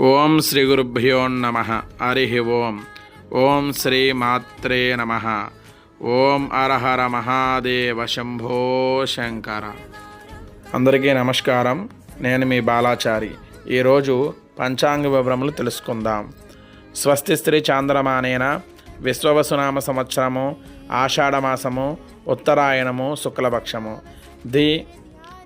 ఓం శ్రీ గురుభ్యో నమ. హరి ఓం. ఓం శ్రీ మాత్రే నమ. ఓం అరహర మహాదేవ శంభో శంకర. అందరికీ నమస్కారం. నేను మీ బాలాచారి. ఈరోజు పంచాంగ వివరములు తెలుసుకుందాం. స్వస్తి స్త్రీ చాంద్రమానేన. విశ్వవసునామ సంవత్సరము ఆషాఢమాసము ఉత్తరాయణము శుక్లపక్షము. ది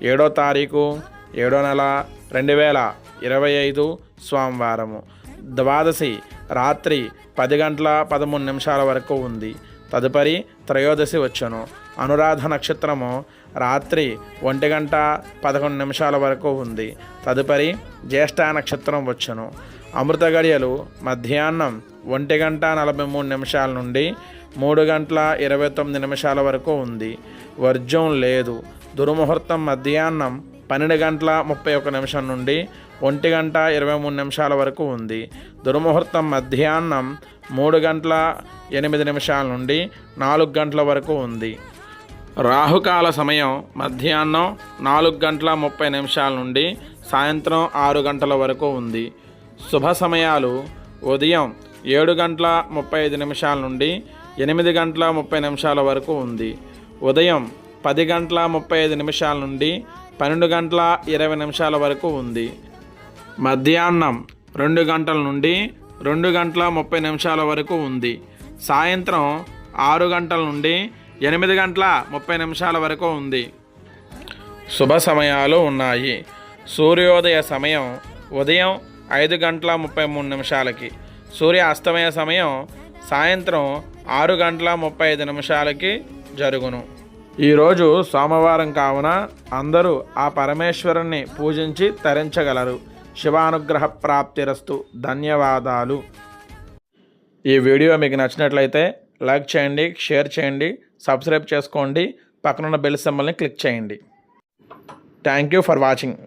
ఏడో తారీఖు ఏడో నెల రెండు వేల ఇరవై ఐదు సోమవారము. ద్వాదశి రాత్రి పది గంటల పదమూడు నిమిషాల వరకు ఉంది. తదుపరి త్రయోదశి వచ్చును. అనురాధ నక్షత్రము రాత్రి ఒంటి గంట పదకొండు నిమిషాల వరకు ఉంది. తదుపరి జ్యేష్ఠ నక్షత్రం వచ్చును. అమృత గడియలు మధ్యాహ్నం ఒంటి గంట నలభై మూడు నిమిషాల నుండి మూడు గంటల ఇరవై తొమ్మిది నిమిషాల వరకు ఉంది. వర్జం లేదు. దుర్ముహూర్తం మధ్యాహ్నం పన్నెండు గంటల ముప్పై ఒక నిమిషం నుండి ఒంటి గంట ఇరవై మూడు నిమిషాల వరకు ఉంది. దుర్ముహూర్తం మధ్యాహ్నం మూడు గంటల ఎనిమిది నిమిషాల నుండి నాలుగు గంటల వరకు ఉంది. రాహుకాల సమయం మధ్యాహ్నం నాలుగు గంటల ముప్పై నిమిషాల నుండి సాయంత్రం ఆరు గంటల వరకు ఉంది. శుభ సమయాలు ఉదయం ఏడు గంటల ముప్పై ఐదు నిమిషాల నుండి ఎనిమిది గంటల ముప్పై నిమిషాల వరకు ఉంది. ఉదయం పది గంటల ముప్పై ఐదు నిమిషాల నుండి పన్నెండు గంటల ఇరవై నిమిషాల వరకు ఉంది. మధ్యాహ్నం రెండు గంటల నుండి రెండు గంటల ముప్పై నిమిషాల వరకు ఉంది. సాయంత్రం ఆరు గంటల నుండి ఎనిమిది గంటల ముప్పై నిమిషాల వరకు ఉంది. శుభ సమయాలు ఉన్నాయి. సూర్యోదయ సమయం ఉదయం ఐదు గంటల ముప్పై మూడు నిమిషాలకి. సూర్య అస్తమయ సమయం సాయంత్రం ఆరు గంటల ముప్పై ఐదు నిమిషాలకి జరుగును. ఈరోజు సోమవారం కావున అందరూ ఆ పరమేశ్వరుణ్ణి పూజించి తరించగలరు. శివానుగ్రహ ప్రాప్తిరస్తు. ధన్యవాదాలు. ఈ వీడియో మీకు నచ్చినట్లయితే లైక్ చేయండి షేర్ చేయండి సబ్స్క్రైబ్ చేసుకోండి పక్కనున్న బెల్ సింబల్ని క్లిక్ చేయండి. Thank you for watching.